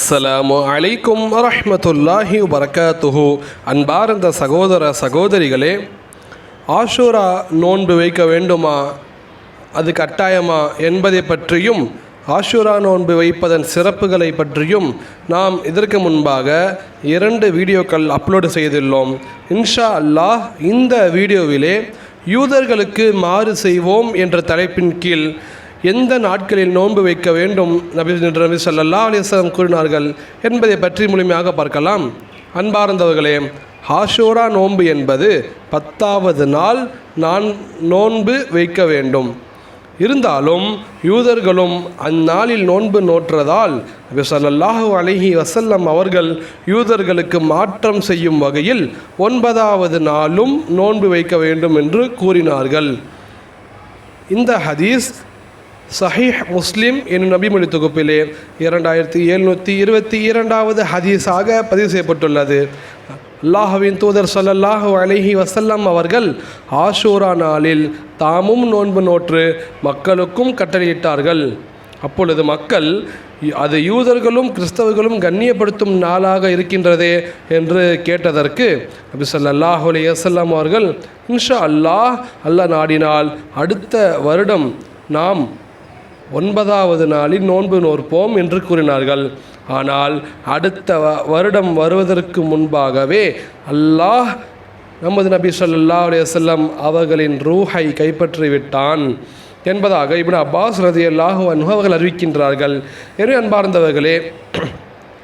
அஸ்ஸலாமு அலைக்கும் வரஹ்மத்துல்லாஹி வரகாத்துஹு அன்பார்ந்த சகோதர சகோதரிகளே ஆஷூரா நோன்பு வைக்க வேண்டுமா? அது கட்டாயமா? என்பதை பற்றியும் ஆஷூரா நோன்பு வைப்பதன் சிறப்புகளை பற்றியும் நாம் இதற்கு முன்பாக இரண்டு வீடியோக்கள் அப்லோடு செய்துள்ளோம். இன்ஷா அல்லாஹ் இந்த வீடியோவிலே யூதர்களுக்கு மாறு செய்வோம் என்ற தலைப்பின் கீழ் எந்த நாட்களில் நோன்பு வைக்க வேண்டும்? நபி நபி சல்லா அலிஸ்லாம் கூறினார்கள். என்பதை பற்றி முழுமையாக பார்க்கலாம். அன்பார்ந்தவர்களே ஹாஷூரா நோன்பு என்பது பத்தாவது நாள் நான் நோன்பு வைக்க வேண்டும். இருந்தாலும் யூதர்களும் அந்நாளில் நோன்பு நோற்றதால் நபி ஸல்லல்லாஹு அலைஹி அவர்கள் யூதர்களுக்கு மாற்றம் செய்யும் வகையில் ஒன்பதாவது நாளும் நோன்பு வைக்க வேண்டும் என்று கூறினார்கள். இந்த ஹதீஸ் சஹீஹ் முஸ்லிம் என்னும் நபிமொழி தொகுப்பிலே இரண்டாயிரத்தி எழுநூற்றி இருபத்தி இரண்டாவது ஹதீஸாக பதிவு செய்யப்பட்டுள்ளது. அல்லாஹுவின் தூதர் சொல்லல்லாஹு அலைஹி வசல்லம் அவர்கள் ஆஷூரா நாளில் தாமும் நோன்பு நோற்று மக்களுக்கும் கட்டளையிட்டார்கள். அப்பொழுது மக்கள் அது யூதர்களும் கிறிஸ்தவர்களும் கண்ணியப்படுத்தும் நாளாக இருக்கின்றதே என்று கேட்டதற்கு நபி ஸல்லல்லாஹு அலி வசல்லாம் அவர்கள் இன்ஷா அல்லாஹ் அல்லாஹ் நாடினால் அடுத்த வருடம் நாம் ஒன்பதாவது நாளில் நோன்பு நோற்போம் என்று கூறினார்கள். ஆனால் அடுத்த வ- வருடம் வருவதற்கு முன்பாகவே அல்லாஹ் நமது நபி ஸல்லல்லாஹு அலைய செல்லம் அவர்களின் ரூஹை கைப்பற்றிவிட்டான் என்பதாக இப்னு அப்பாஸ் ரதியல்லாஹு அன்ஹு அவர்கள் அறிவிக்கின்றார்கள். எனவே அன்பார்ந்தவர்களே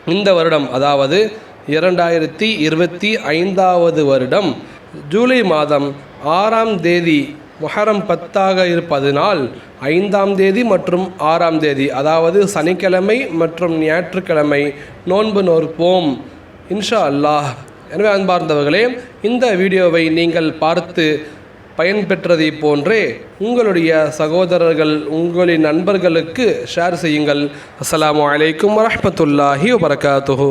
இந்த வருடம் அதாவது இரண்டாயிரத்தி இருபத்தி ஐந்தாவது வருடம் ஜூலை மாதம் ஆறாம் தேதி முஹரம் பத்தாக இருப்பதனால் ஐந்தாம் தேதி மற்றும் ஆறாம் தேதி அதாவது சனிக்கிழமை மற்றும் ஞாயிற்றுக்கிழமை நோன்பு நோற்போம். இன்ஷா அல்லாஹ். எனவே அன்பார்ந்தவர்களே இந்த வீடியோவை நீங்கள் பார்த்து பயன்பெற்றதை போன்றே உங்களுடைய சகோதரர்கள் உங்களின் நண்பர்களுக்கு ஷேர் செய்யுங்கள். அஸ்லாம் வலைக்கம் வரமத்துல்லாஹி வபரகாத்துஹு.